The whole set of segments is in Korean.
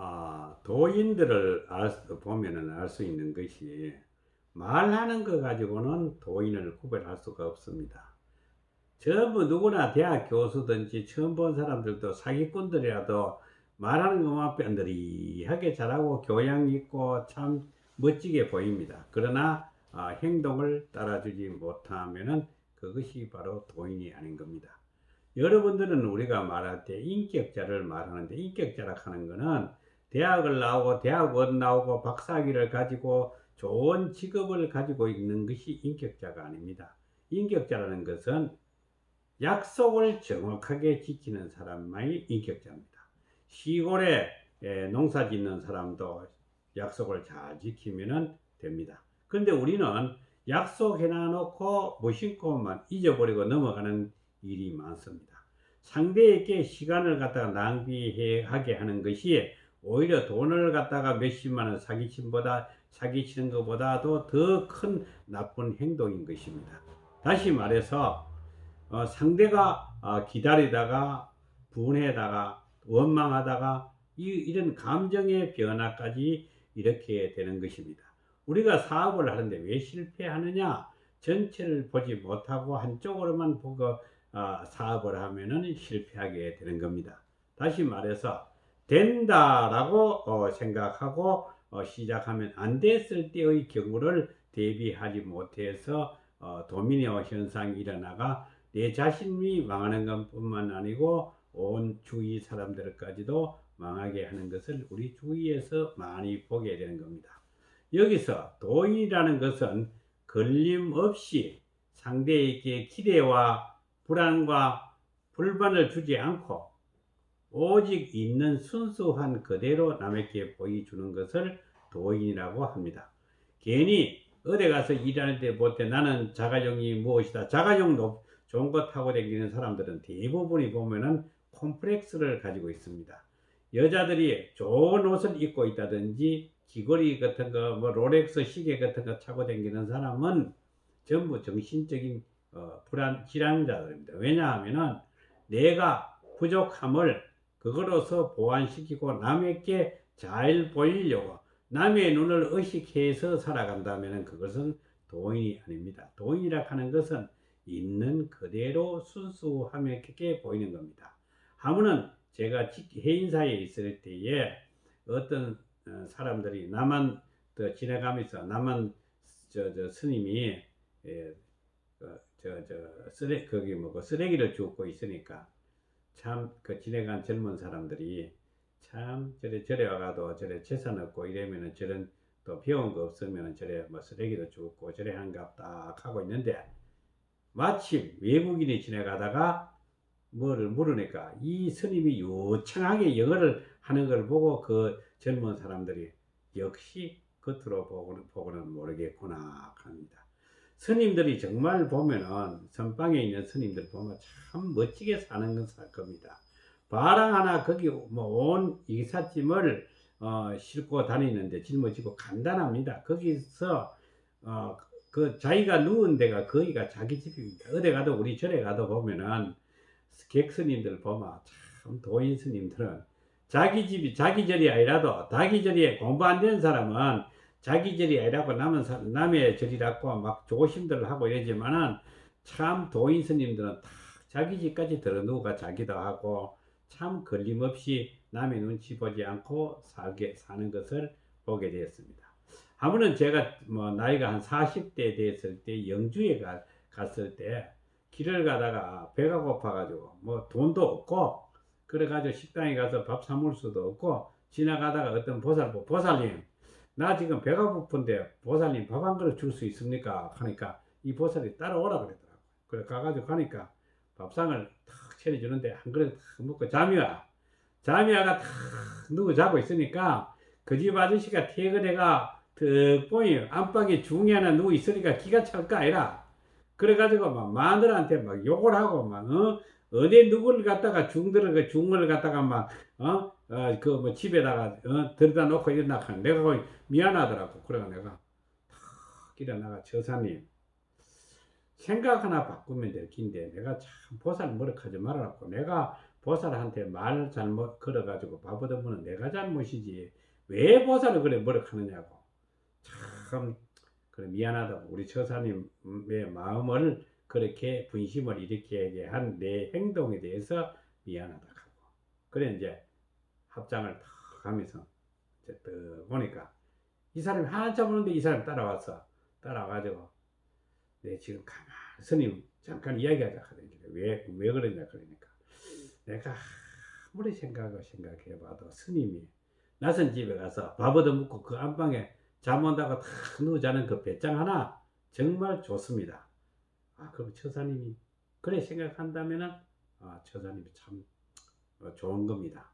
아, 도인들을 알, 수- 보면은 알 수 있는 것이 말하는 거 가지고는 도인을 구별할 수가 없습니다. 전부 누구나 대학 교수든지 처음 본 사람들도 사기꾼들이라도 말하는 것만 뺀들이하게 잘하고 교양 있고 참 멋지게 보입니다. 그러나 아, 행동을 따라주지 못하면은 그것이 바로 도인이 아닌 겁니다. 여러분들은 우리가 말할 때 인격자를 말하는데 인격자라 하는 것은 대학을 나오고 대학원 나오고 박사학위를 가지고 좋은 직업을 가지고 있는 것이 인격자가 아닙니다. 인격자라는 것은 약속을 정확하게 지키는 사람만이 인격자입니다. 시골에 에, 농사 짓는 사람도 약속을 잘 지키면 됩니다. 그런데 우리는 약속해놔 놓고 무심코만 잊어버리고 넘어가는 일이 많습니다. 상대에게 시간을 갖다가 낭비하게 하는 것이 오히려 돈을 갖다가 몇십만 원 사기친보다 사기치는 것보다도 더 큰 나쁜 행동인 것입니다. 다시 말해서 어, 상대가 어, 기다리다가 분해다가 원망하다가 이, 이런 감정의 변화까지 이렇게 되는 것입니다. 우리가 사업을 하는데 왜 실패하느냐? 전체를 보지 못하고 한쪽으로만 보고 어, 사업을 하면은 실패하게 되는 겁니다. 다시 말해서 된다라고 어, 생각하고 어, 시작하면 안 됐을 때의 경우를 대비하지 못해서 어, 도미니오 현상이 일어나가 내 자신이 망하는 것뿐만 아니고 온 주위 사람들까지도 망하게 하는 것을 우리 주위에서 많이 보게 되는 겁니다. 여기서 도인이라는 것은 걸림없이 상대에게 기대와 불안과 불만을 주지 않고 오직 있는 순수한 그대로 남에게 보여주는 것을 도인이라고 합니다. 괜히 어디 가서 일하는 데 못해 나는 자가용이 무엇이다. 자가용 높, 좋은 거 타고 다니는 사람들은 대부분이 보면은 콤플렉스를 가지고 있습니다. 여자들이 좋은 옷을 입고 있다든지 귀걸이 같은 거, 뭐 롤렉스 시계 같은 거 차고 다니는 사람은 전부 정신적인 어, 불안 질환자들입니다. 왜냐하면은 내가 부족함을 그거로서 보완시키고 남에게 잘 보이려고 남의 눈을 의식해서 살아간다면 그것은 도인이 아닙니다. 도인이라 하는 것은 있는 그대로 순수하게 보이는 겁니다. 하무는 제가 해인사에 있을 때에 어떤 어, 사람들이 나만 더 지나가면서 나만 저, 저 스님이 예, 그, 저, 저, 쓰레, 거기 뭐고 쓰레기를 줍고 있으니까 참 그 지나간 젊은 사람들이 참 저래 저래 와가도 저래 재산 없고 이러면은 저런 또거 없으면은 저래 뭐 쓰레기도 줍고 저래 한갑 딱 하고 있는데 마침 외국인이 지나가다가 뭐를 물으니까 이 스님이 유창하게 영어를 하는 걸 보고 그 젊은 사람들이 역시 겉으로 보고는, 보고는 모르겠구나 합니다. 스님들이 정말 보면은 선방에 있는 스님들 보면 참 멋지게 사는 건 겁니다. 바랑 하나 거기 뭐온 이삿짐을 어, 싣고 다니는데 짊어지고 간단합니다. 거기서 어, 그 자기가 누운 데가 거기가 자기 집입니다. 어디 가도 우리 절에 가도 보면은 객스님들 보면 참 도인 스님들은 자기 집이 자기 절이 아니라도 자기 절에 공부 안 되는 사람은 자기 절이 아니라고 남은 사, 남의 절이라고 막 조심들 하고 이러지만은 참 도인 스님들은 다 자기 집까지 들어누가 자기도 하고 참 걸림없이 남의 눈치 보지 않고 살게 사는 것을 보게 되었습니다. 하무는 제가 뭐 나이가 한 40대 됐을 때 영주에 가, 갔을 때 길을 가다가 배가 고파가지고 뭐 돈도 없고 그래가지고 식당에 가서 밥 사 먹을 수도 없고 지나가다가 어떤 보살보 보살님 나 지금 배가 고픈데 보살님 밥 한 그릇 줄 수 있습니까? 하니까 이 보살이 따라오라 그러더라고. 그래 가가지고 가니까 밥상을 탁 차려주는데 한 그릇 탁 먹고 잠이 와. 잠이 와가 탁 누구 자고 있으니까 그 집 아저씨가 퇴근해가 득 보니 안방에 중이 하나 누워 있으니까 기가 찰 거 아니라 그래가지고 막 마누라한테 막 욕을 하고 막 어? 어디 누구를 갖다가 중들을 그 중을 갖다가 막 어? 어, 그 뭐 집에다가 어? 들여다 놓고 일어나 가 내가 거기 미안하더라고. 그래가 내가 탁 일어나가 저사님 생각 하나 바꾸면 될 긴데 내가 참 보살 머럭하지 말아갖고 내가 보살한테 말 잘못 걸어가지고 밥 얻어먹는 내가 잘못이지 왜 보살을 그래 뭐라 하느냐고 참 그래 미안하다고 우리 처사님의 마음을 그렇게 분심을 일으키게 한 내 행동에 대해서 미안하다 하고 그래 이제 합장을 탁 하면서 이제 딱 보니까 이 사람이 한참 오는데 이 사람이 따라왔어 따라와가지고 내 지금 가만 스님 잠깐 이야기하자 하더니 왜, 왜 그러냐 그러니까 내가 아무리 생각하고 생각해봐도 스님이 낯선 집에 가서 밥 얻어먹고 그 안방에 잠 온다고 탁 누우자는 그 배짱 하나 정말 좋습니다. 아, 그럼 처사님이 그래 생각한다면은 아, 처사님이 참 어, 좋은 겁니다.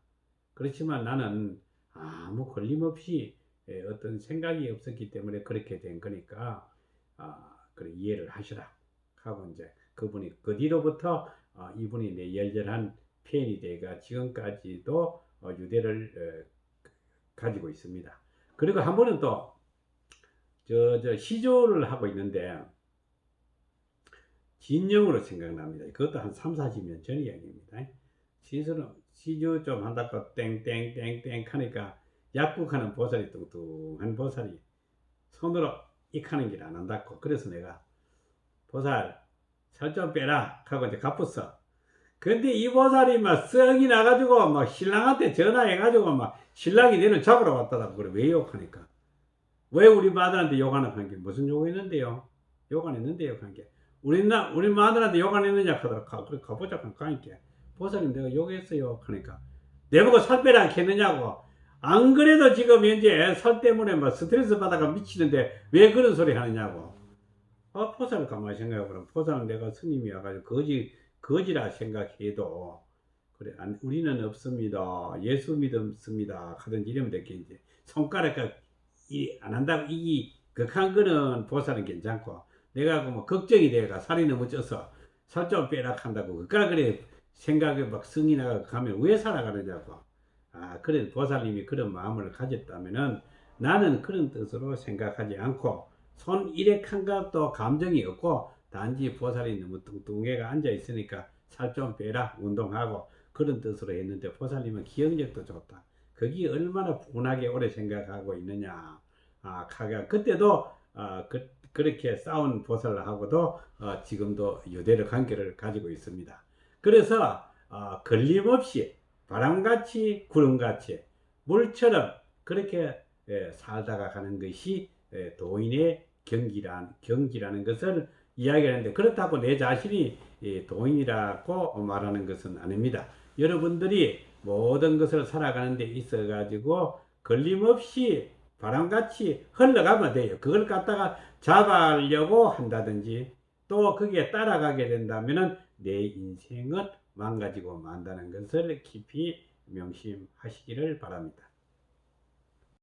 그렇지만 나는 아무 걸림없이 예, 어떤 생각이 없었기 때문에 그렇게 된 거니까 아, 그래 이해를 하시라 하고 이제 그분이 그 뒤로부터 어, 이분이 내 열렬한 팬이 돼가 지금까지도 어, 유대를 어, 가지고 있습니다. 그리고 한 번은 또 저, 저 시조를 하고 있는데 진영으로 생각납니다. 그것도 한 3, 40년 전 이야기입니다. 시조는 시조 좀 한다고 땡땡땡땡 하니까 약국하는 보살이 뚱뚱한 보살이 손으로 익하는 길 안 한다고 그래서 내가 보살 살 좀 빼라 하고 이제 갚았어. 근데 이 보살이 막 썩이 나가지고 막 신랑한테 전화해가지고 막 신랑이 내를 잡으러 왔다고 그래 왜 욕하니까 왜 우리 마들한테 욕안한게 무슨 욕했는데요? 욕 안 했는데요 한 게. 우리 나 우리 마들한테 욕 안 했느냐 하더라. 가, 그래 가보자 가니까 보살님 내가 욕했어요 하니까 내보고 살 빼라 했느냐고. 안 그래도 지금 현재 살 때문에 막 스트레스 받아가 미치는데 왜 그런 소리 하느냐고. 아 보살을 가만히 생각해 보면 보살은 내가 스님이 와가지고 거지 거지라 생각해도 그래 안, 우리는 없습니다. 예수 믿습니다. 하든지 이러면 됐겠지. 손가락가 이안 한다고 이기 극한 거는 보살은 괜찮고 내가 그뭐 걱정이 돼가 살이 너무 쪄서 살 좀 빼라 한다고 그까 그래 생각에 막 성이 나가 가면 왜 살아가느냐고 아 그래 보살님이 그런 마음을 가졌다면은 나는 그런 뜻으로 생각하지 않고 손 일액한 것도 감정이 없고 단지 보살이 너무 뚱뚱해가 앉아 있으니까 살 좀 빼라 운동하고 그런 뜻으로 했는데 보살님은 기억력도 좋다. 거기 얼마나 분하게 오래 생각하고 있느냐. 아, 카가 그때도 아, 그, 그렇게 싸운 보살하고도 어, 지금도 유대의 관계를 가지고 있습니다. 그래서 어, 걸림없이 바람같이 구름같이 물처럼 그렇게 예, 살다가 가는 것이 예, 도인의 경기란, 경기라는 것을 이야기하는데 그렇다고 내 자신이 예, 도인이라고 말하는 것은 아닙니다. 여러분들이 모든 것을 살아가는 데 있어 가지고 걸림없이 바람같이 흘러가면 돼요. 그걸 갖다가 잡아려고 한다든지 또 거기에 따라가게 된다면 내 인생은 망가지고 만다는 것을 깊이 명심하시기를 바랍니다.